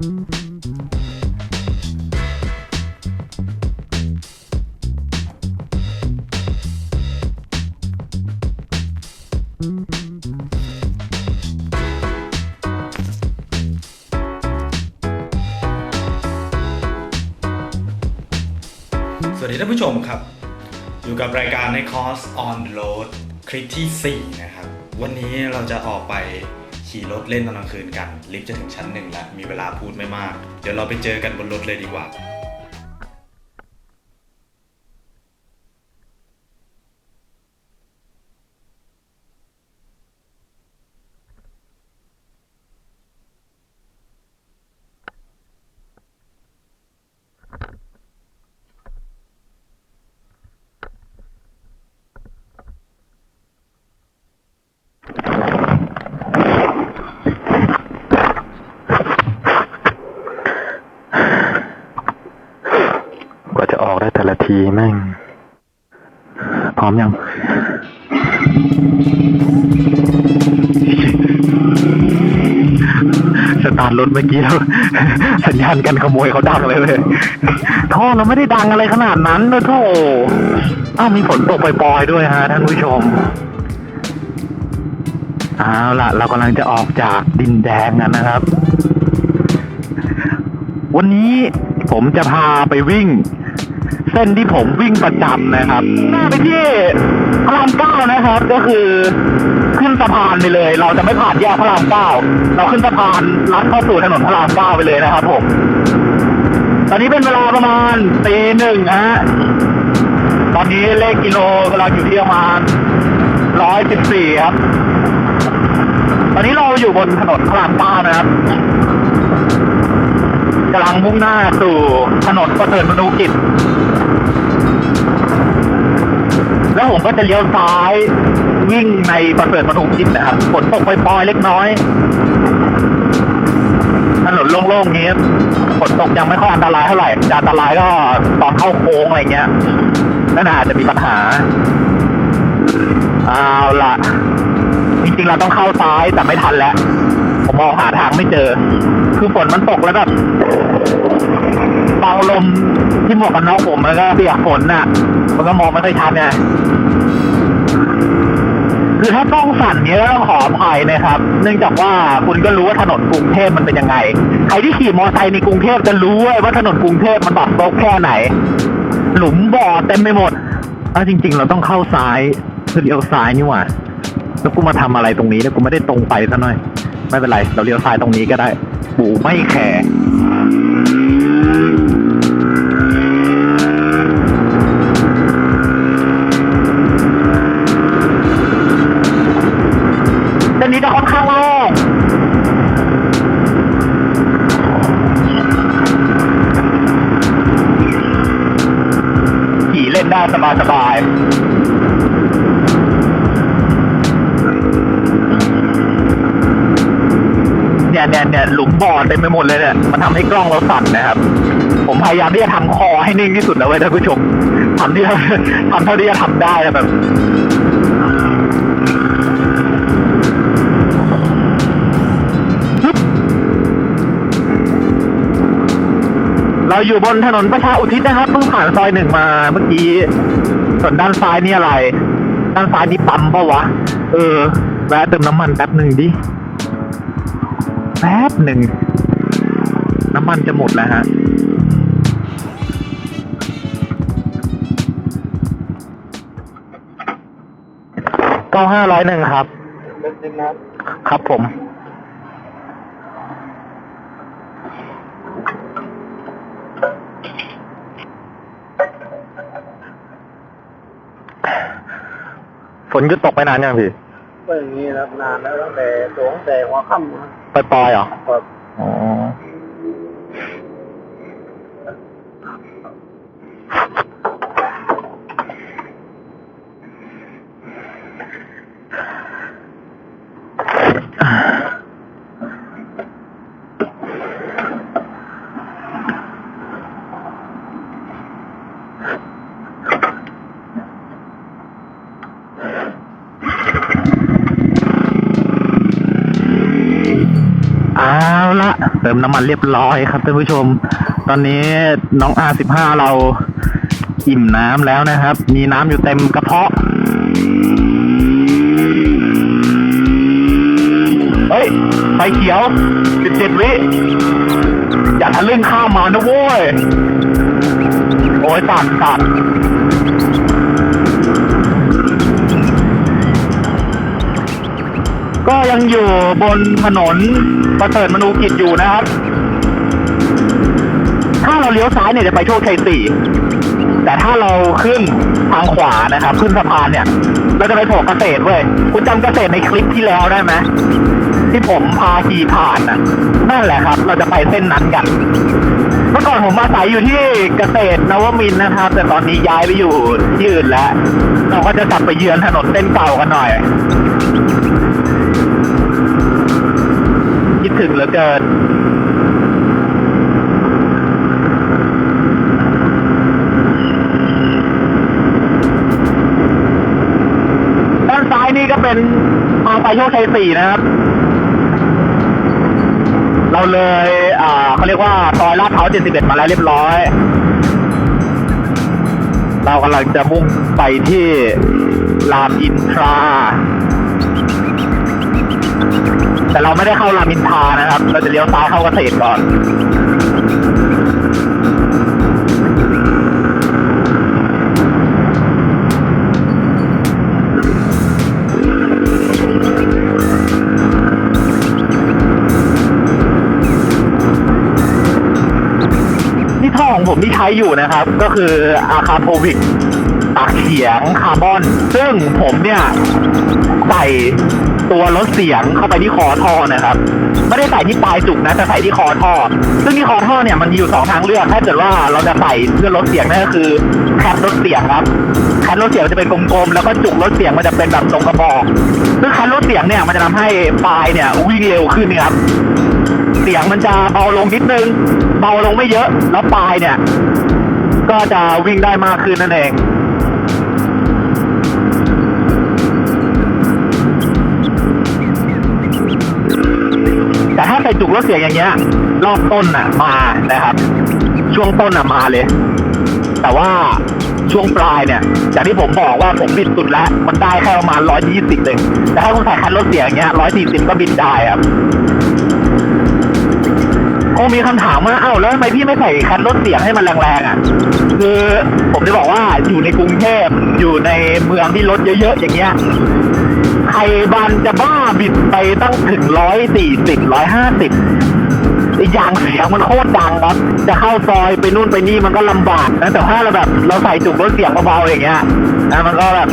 สวัสดีท่านผู้ชมครับ อยู่กับรายการในคอร์ส on the road คลิปที่ 4 นะครับ วันนี้เราจะออกไป ขี่รถเล่นตอนกลางคืนกัน ลิฟต์จะถึงชั้นหนึ่งแล้ว มีเวลาพูดไม่มาก เดี๋ยวเราไปเจอกันบนรถเลยดีกว่า กว่าจะออกได้แต่ละทีแม่ง พร้อมยัง สตาร์ทรถ เมื่อกี้แล้วสัญญาณกันขโมยเขาดังเลยเลยท่อเราไม่ได้ดังอะไรขนาดนั้นนะท่อ้าวมีฝนตกปล่อยๆด้วยฮะท่านผู้ชมเอาล่ะ เรากำลังจะออกจากดินแดงกันนะครับ วันนี้ผมจะพาไปวิ่ง เส้นที่ผมวิ่งประจำนะครับหน้าไปที่พระรามเก้านะครับ ก็คือขึ้นสะพานไปเลย เราจะไม่ผ่านแยกพระรามเก้าเราขึ้นสะพานลัดเข้าสู่ถนนพระรามเก้าไปเลยนะครับผม ตอนนี้เป็นเวลาประมาณตีหนึ่งฮะตอนนี้เลขกิโลกำลังอยู่ที่ประมาณร้อยสิบสี่ครับ ตอนนี้เราอยู่บนถนนพระรามเก้านะครับกำลังมุ่งหน้าสู่ถนนประเสริฐมนูกิจ แล้วผมก็จะเลี้ยวซ้ายวิ่งในประเสริฐมนูกิจนะครับฝนตกปล่อยๆเล็กน้อย ถนนโล่งๆนี้ฝนตกยังไม่ค่อยอันตรายเท่าไหร่จะอันตรายก็ตอนเข้าโค้งอะไรเงี้ยนั่นอาจจะมีปัญหาเอาล่ะ จริงๆเราต้องเข้าซ้ายแต่ไม่ทันแล้ว มองหาทางไม่เจอ คือฝนมันตกแล้วแบบเบาลมที่หมวกกันน็อกผมมันก็เปียกฝนน่ะ มันก็มองไม่ค่อยชัดไงคือถ้ากล้องสั่นเนี้ยก็ต้องขออภัยนะครับ เนื่องจากว่าคุณก็รู้ว่าถนนกรุงเทพมันเป็นยังไง ใครที่ขี่มอเตอร์ไซค์ในกรุงเทพจะรู้ว่าถนนกรุงเทพมันบักซบแค่ไหน หลุมบ่อเต็มไปหมดเอาจริง ๆ เราต้องเข้าซ้ายคือเลี้ยวซ้ายนี่หว่า แล้วกูมาทำอะไรตรงนี้เนี่ยกูไม่ได้ตรงไปซะหน่อย ไม่เป็นไร เราเลี้ยวซ้ายตรงนี้ก็ได้ ปู่ไม่แคร์เส้นนี้จะค่อนข้างโล่งขี่เล่นได้สบายๆ เนี่ยเนี่ยเนี่ยหลุมบ่อเต็มไปหมดเลยเนี่ยมันทำให้กล้องเราสั่นนะครับ ผมพยายามที่จะทำคอให้นิ่งที่สุดแล้วเว้ยท่านผู้ชมทำที่ทำเท่าที่จะทำได้แบบเราอยู่บนถนนประชาอุทิศนะครับเพิ่งผ่านซอยหนึ่งมาเมื่อกี้ส่วนด้านซ้ายนี่อะไร ด้านซ้ายนี่ปั๊มปะวะ เออแวะเติมน้ำมันแป๊บหนึ่งดิ แป๊บหนึ่ง น้ำมันจะหมดแล้วฮะ เก้าห้าร้อยหนึ่งครับ ครับผม ฝนหยุดตกไปนานยังพี่ ก็อย่างนี้นะนานแล้วตั้งแต่สวงแต่หัวค่ำนะ ปล่อยๆ เอครับอ๋ออเอาละเติมน้ำมันเรียบร้อยครับท่านผู้ชม ตอนนี้น้อง R15 เราอิ่มน้ำแล้วนะครับ มีน้ำอยู่เต็มกระเพาะ เฮ้ย ไฟเขียว 17 วิ อย่าทะลึ่งข้ามมานะโว้ย โอ้ยตัดตัดก็ยังอยู่บนถนน ประเสริฐมนูกิจอยู่นะครับ ถ้าเราเลี้ยวซ้ายเนี่ยจะไปโชคชัยสี่แต่ถ้าเราขึ้นทางขวานะครับ ขึ้นสะพานเนี่ย เราจะไปโผล่เกษตรเว้ยคุณจำเกษตรในคลิปที่แล้วได้ไหมที่ผมพาขี่ผ่านน่ะนั่นแหละครับ เราจะไปเส้นนั้นกัน เมื่อก่อนผมอาศัยอยู่ที่เกษตรนวมินนะครับ แต่ตอนนี้ย้ายไปอยู่ที่อื่นแล้ว เราก็จะกลับไปเยือนถนนเส้นเก่ากันหน่อย เหลือเกินด้านซ้ายนี่ก็เป็นทางไปโชคชัยสี่นะครับ เราเลย อ่าเขาเรียกว่าซอยลาดพร้าว71มาแล้วเรียบร้อย เรากำลังจะมุ่งไปที่รามอินทรา เราไม่ได้เข้ารามอินทรานะครับ เราจะเลี้ยวซ้ายเข้าเกษตรก่อน นี่ท่อของผมที่ใช้อยู่นะครับ ก็คืออาคาโพวิกตากเขียงคาร์บอน ซึ่งผมเนี่ยใส่ ตัวลดเสียงเข้าไปที่คอท่อนะครับ ไม่ได้ใส่ที่ปลายจุกนะแต่ใส่ที่คอท่อ ซึ่งที่คอท่อเนี่ยมันมีอยู่สองทางเลือกถ้าเกิดว่าเราจะใส่เพื่อลดเสียงนั่นก็คือแคปลดเสียงครับแคปลดเสียงจะเป็นกลมๆแล้วก็จุกลดเสียงมันจะเป็นแบบตรงกระบอกซึ่งแคปลดเสียงเนี่ยมันจะทำให้ปลายเนี่ยวิ่งเร็วขึ้นครับเสียงมันจะเบาลงนิดนึง เบาลงไม่เยอะแล้วปลายเนี่ย ก็จะวิ่งได้มากขึ้นนั่นเอง แต่จุกรถเสียงอย่างเงี้ย รอบต้นน่ะมานะครับ ช่วงต้นน่ะมาเลย แต่ว่าช่วงปลายเนี่ยอย่างที่ผมบอกว่าผมบิดสุดแล้ว มันได้แค่ประมาณร้อยยี่สิบเองแต่ถ้าคุณใส่คันรถเสียงเงี้ยร้อยสี่สิบก็บินได้ครับคงมีคำถามว่าเอ้าแล้วทำไมพี่ไม่ใส่คันรถเสียงให้มันแรงๆอะ คือผมจะบอกว่าอยู่ในกรุงเทพอยู่ในเมืองที่รถเยอะๆอย่างเงี้ย ใครบันจะบ้าบิดไปตั้งถึงร้อยสี่สิบร้อยห้าสิบอีกอย่างเสียงมันโคตรดังครับ จะเข้าซอยไปนู่นไปนี่มันก็ลำบากนะแต่ถ้าเราแบบเราใส่จุกรถเสียงเบาๆอย่างเงี้ยนะมันก็แบบ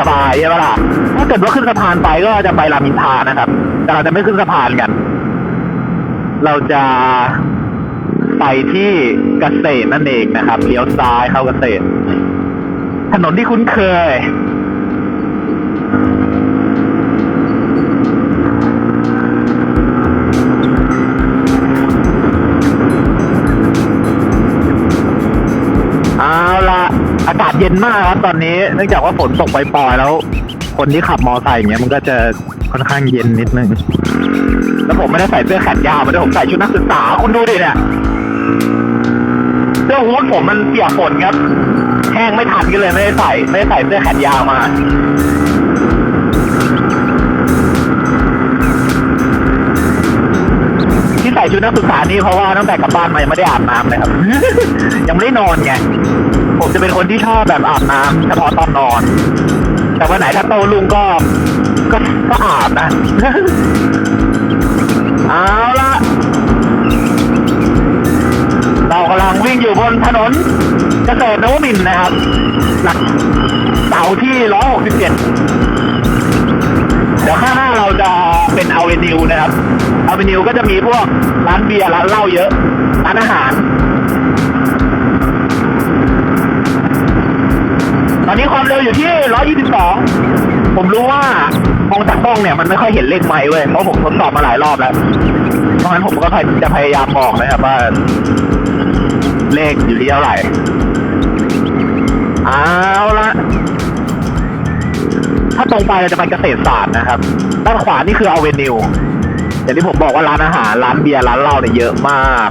สบายๆใช่ไหมล่ะถ้าเกิดว่าขึ้นสะพานไปก็จะไปรามินทานะครับ แต่เราจะไม่ขึ้นสะพานกัน เราจะไปที่เกษตรนั่นเองนะครับเลี้ยวซ้ายเข้าเกษตร ถนนที่คุ้นเคย มากครับตอนนี้เนื่องจากว่าฝนตกปล่อยๆแล้ว คนที่ขับมอไซค์อย่างเงี้ยมันก็จะค่อนข้างเย็นนิดนึง แล้วผมไม่ได้ใส่เสื้อแขนยาวมาด้วยผมใส่ชุดนักศึกษาคุณดูดิเนี่ยเสื้อฮู้ดผมมันเปียกฝนครับ แห้งไม่ทันก็เลยไม่ได้ใส่ไม่ได้ใส่เสื้อแขนยาวมาที่ใส่ชุดนักศึกษานี่เพราะว่าตั้งแต่กลับบ้านมายังไม่ได้อาบน้ำเลยครับ ยังไม่ได้นอนไง ผมจะเป็นคนที่ชอบแบบอาบน้ำเฉพาะตอนนอน แต่วันไหนถ้าโตลุงก็ ก็ก็อาบนะ เอาละเรากำลังวิ่งอยู่บนถนนเกษตรนวมินนะครับ หลักเสาที่ 167 เดี๋ยวข้างหน้าเราจะเป็นอเวนิวนะครับอเวนิวก็จะมีพวกร้านเบียร์ร้านเหล้าเยอะ ร้านอาหาร ตอนนี้ความเร็วอยู่ที่ 122 ผมรู้ว่ามองจากกล้องเนี่ยมันไม่ค่อยเห็นเลขไม้เว้ย เพราะผมทดสอบมาหลายรอบแล้ว เพราะงั้นผมก็จะพยายามบอกนะครับว่า เลขอยู่ที่เท่าไหร่ เอาละถ้าตรงไปเราจะไปเกษตรศาสตร์นะครับ ด้านขวานี่คืออเวนิวอย่างที่ผมบอกว่าร้านอาหาร ร้านเบียร์ ร้านเหล้าเนี่ยเยอะมาก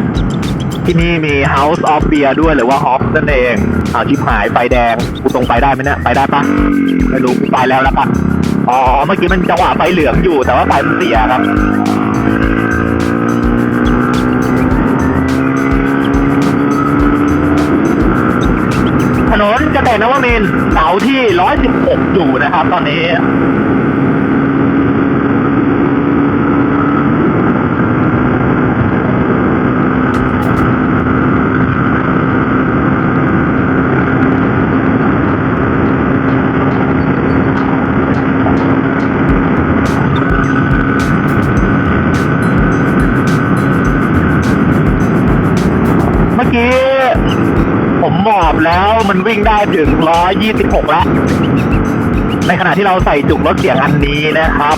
ที่นี่มี House of Beer ด้วยหรือว่า Hop นั่นเองอ้าวชิบหายไฟแดงกูตรงไปได้ไหมเนี่ยไปได้ปะไม่รู้กูไปแล้วล้วปะอ๋อเมื่อกี้มันจังหวะไฟเหลืองอยู่แต่ว่าไฟมันเสียครับถนนเกษตรนวมินทร์เสาที่ 116 อยู่นะครับ ตอนนี้ แล้วมันวิ่งได้ถึง 126 แล้ว ในขณะที่เราใส่จุกลดเสียงอันนี้นะครับ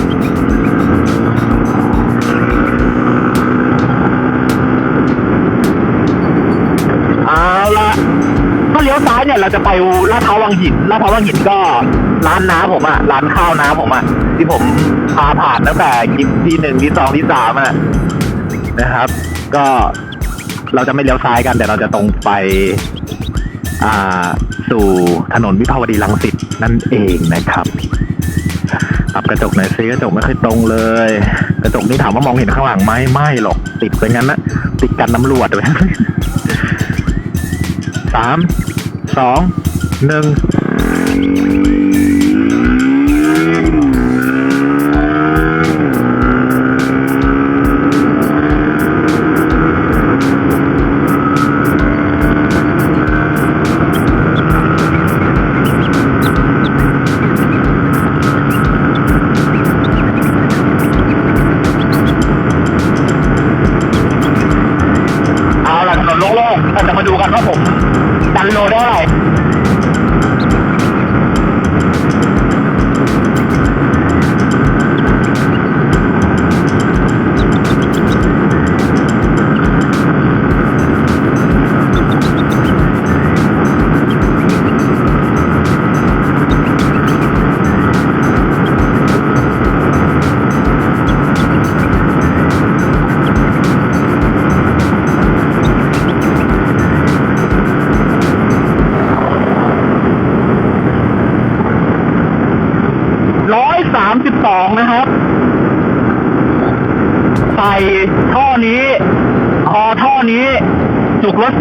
เอาละถ้าเลี้ยวซ้ายเนี่ยเราจะไปลาดพร้าววังหินลาดพร้าววังหินก็ร้านน้าผมอะร้านข้าวน้าผมอะที่ผมพาผ่านตั้งแต่คลิปที่หนึ่งที่สองที่สามอะนะครับ ก็เราจะไม่เลี้ยวซ้ายกันแต่เราจะตรงไป สู่ถนนวิภาวดีรังสิตนั่นเองนะครับปรับกระจกหน่อยซิกระจกไม่ค่อยตรงเลย กระจกนี่ถามว่ามองเห็นข้างหลังไหมไม่หรอกติดไปงั้นนะติดกันตำรวจไว้สามสองหนึ่ง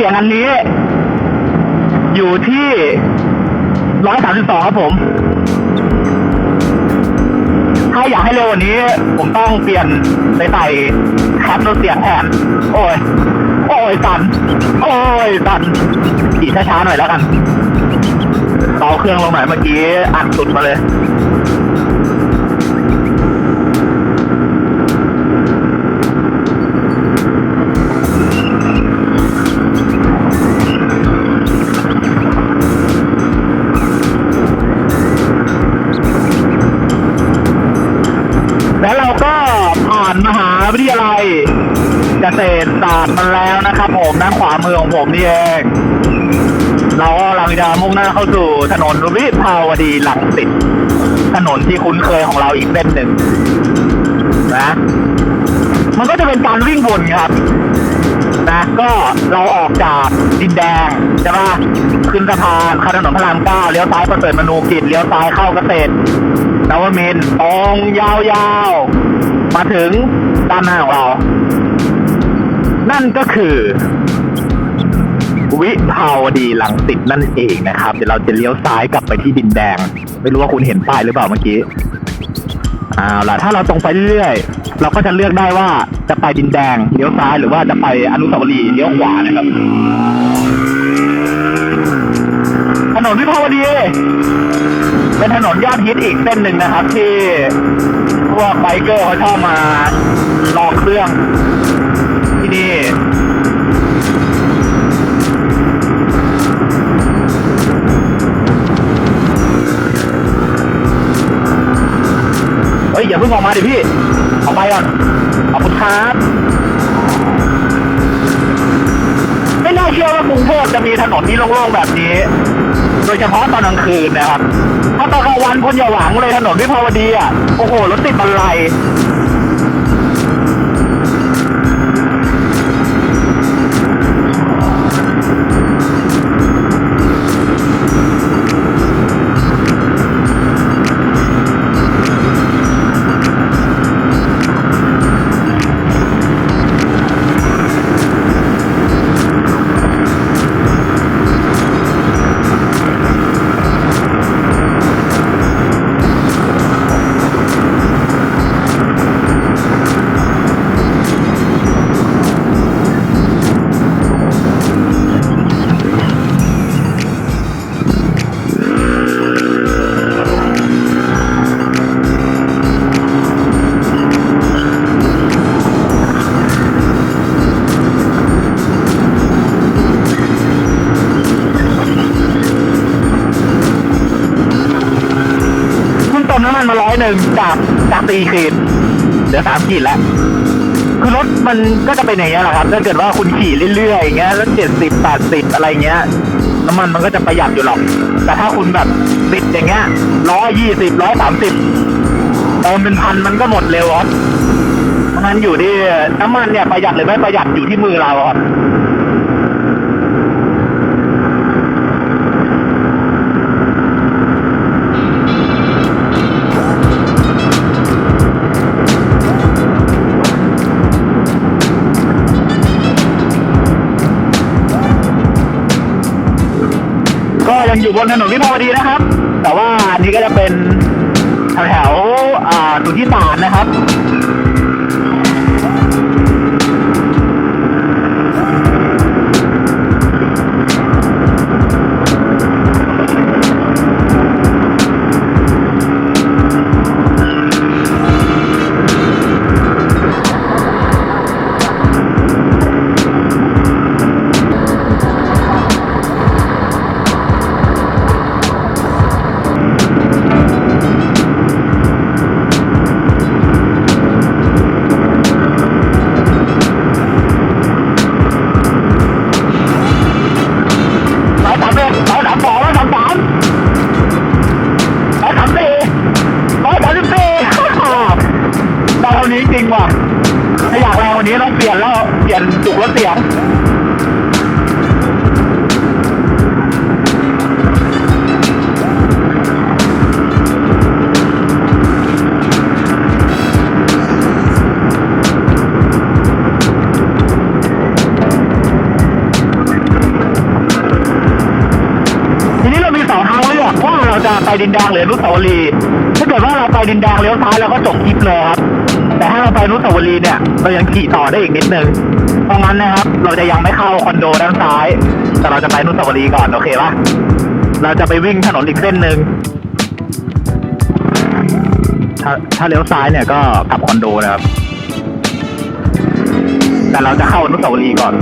เสียงอันนี้ อยู่ที่ร้อยสามสิบสองครับผม ถ้าอยากให้เร็วกว่านี้ ผมต้องเปลี่ยนไปใส่แคปลดเสียงแทนโอ้ย โอ้ยสัน โอ้ยสันขี่ช้าๆหน่อยแล้วกันเบาเครื่องลงหน่อยเมื่อกี้อัดสุดมาเลยานขวามือของผมนี่เอง เราก็ลังจะมุ่งหน้าเข้าสู่ถนนวิภาวดีหลังสิตถนนที่คุ้นเคยของเราอีกเส้นหนึ่งนะ มันก็จะเป็นการวิ่งวนครับนะก็เราออกจากดินแดงใช่ปะขึ้นสะพานข้าถนนพระรามเก้าเลี้ยวซ้ายประเสริฐมนูกิจเลี้ยวซ้ายเข้าเกษตรนวมินตรงยาวๆ มาถึงด้านหน้าของเรา นั่นก็คือ วิภาวดีหลังสิตนั่นเองนะครับ เดี๋ยวเราจะเลี้ยวซ้ายกลับไปที่ดินแดง ไม่รู้ว่าคุณเห็นป้ายหรือเปล่าเมื่อกี้เอาล่ะถ้าเราตรงไปเรื่อยๆ เราก็จะเลือกได้ว่าจะไปดินแดงเลี้ยวซ้ายหรือว่าจะไปอนุสาวรีย์เลี้ยวขวานะครับถนนวิภาวดี เป็นถนนยอดฮิตอีกเส้นหนึ่งนะครับ ที่พวกไบเกอร์เขาชอบมาลอง งออกมาดิพี่ออกไปก่อนขอบคุณครับ ไม่น่าเชื่อว่ากรุงเทพจะมีถนนที่โล่งๆแบบนี้ โดยเฉพาะตอนกลางคืนนะครับ ถ้าตอนกลางวันคนอย่าหวังเลยถนนวิภาวดีอะ โอ้โห รถติดบรรลัย สี่ขีดเหลือสามขีดแล้วคือรถมันก็จะเป็นอย่างเงี้ยแหละครับ ถ้าเกิดว่าคุณขี่เรื่อยๆอย่างเงี้ยแล้วเจ็ดสิบแปดสิบอะไรเงี้ยน้ำมันมันก็จะประหยัดอยู่หรอก แต่ถ้าคุณแบบบิดอย่างเงี้ยร้อยยี่สิบร้อยสามสิบเติมเป็นพันมันก็หมดเร็วครับเพราะฉะนั้นอยู่ที่น้ำมันเนี่ยประหยัดหรือไม่ประหยัดอยู่ที่มือเราครับ อยู่บนถนนวิภาวดีนะครับ แต่ว่าอันนี้ก็จะเป็นแถวๆอ่าสุทธิสารนะครับ จุกรถเสียงทีนี้เรามีสองทางเลือกว่าเราจะไปดินแดงหรืออนุสาวรีย์ถ้าเกิดว่าเราไปดินแดงเลี้ยวซ้ายเราก็จบคลิปเลยครับ เราไปนุสาวรีเนี่ย เรายังขี่ต่อได้อีกนิดนึง เพราะงั้นนะครับ เราจะยังไม่เข้าคอนโดด้านซ้าย แต่เราจะไปนุสาวรีก่อน โอเคปะเราจะไปวิ่งถนนอีกเส้นหนึ่งถ้าถ้าเลี้ยวซ้ายเนี่ยก็กลับคอนโดนะครับ แต่เราจะเข้าอนุสาวรีย์ก่อน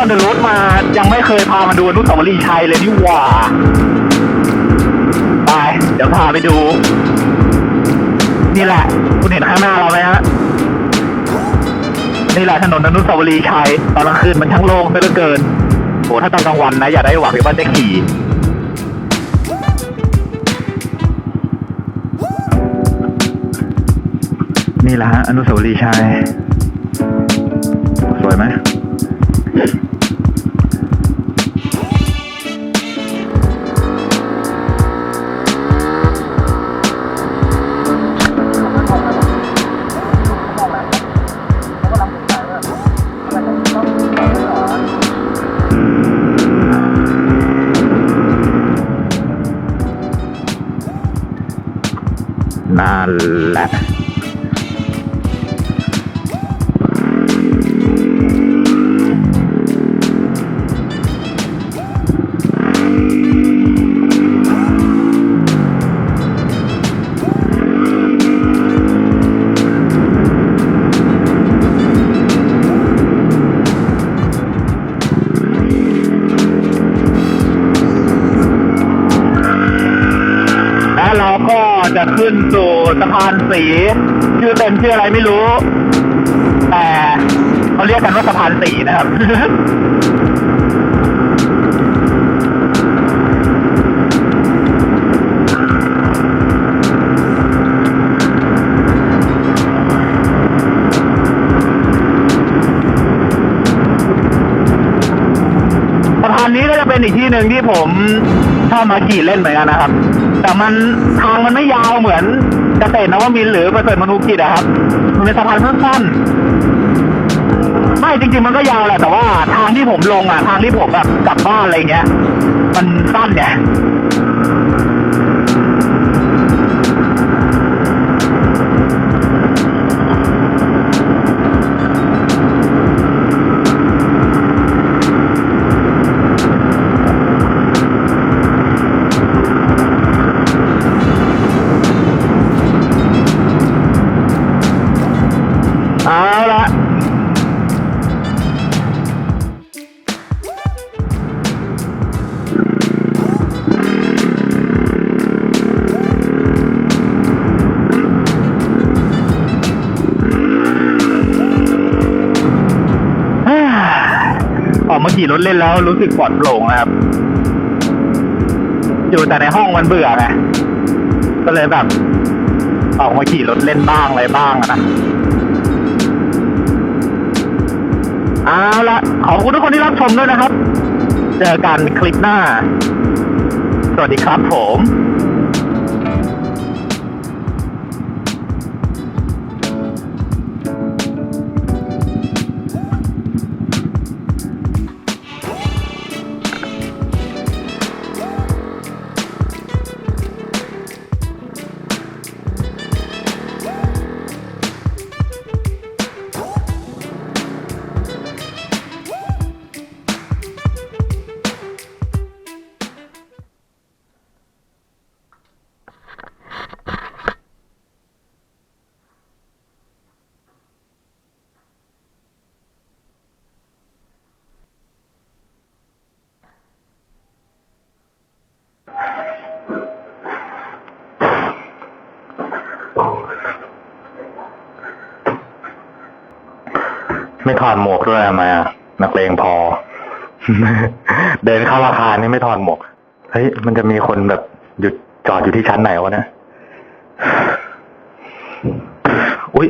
อ้คอนเดอะรถมายังไม่เคยพามาดูอนุสาวรีย์ชัยเลยนี่หว่า ไป เดี๋ยวพาไปดู นี่แหละ คุณเห็นข้างหน้าเราไหมฮะ นี่แหละถนนอนุสาวรีย์ชัย ตอนกลางคืนมันช่างโล่งซะเหลือเกินโหถ้าตอนกลางวันนะ อย่าได้หวังว่าจะขี่นี่แหละฮะอนุสาวรีย์ชัย สวยไหม นั่ พานสีชื่อเต็มชื่ออะไรไม่รู้ แต่เขาเรียกกันว่าสะพานสีนะครับสะพานนี้ก็จะเป็นอีกที่หนึ่งที่ผมชอบมาขี่เล่นเหมือนกันนะครับ แต่มันทางมันไม่ยาวเหมือน เกษตรนวมินหรือประเสริฐมนุกิจอะครับ มันเป็นสะพานสั้นๆไม่จริง ๆ มันก็ยาวแหละแต่ว่าทางที่ผมลงอะทางที่ผมแบบกลับบ้านอะไรเงี้ย มันสั้นเนี่ เล่นแล้วรู้สึกปลอดโปร่งนะครับ อยู่แต่ในห้องมันเบื่อไงก็เลยแบบออกมาขี่รถเล่นบ้างอะไรบ้างนะเอาละขอบคุณทุกคนที่รับชมด้วยนะครับ เจอกันคลิปหน้า สวัสดีครับผม ไม่ถอดหมวกด้วยทำไมอะนักเลงพอ เดินเข้าอาคารนี่ไม่ถอดหมวกเฮ้ยมันจะมีคนแบบหยุดจอดอยู่ที่ชั้นไหนวะเนี่ยอุ้ย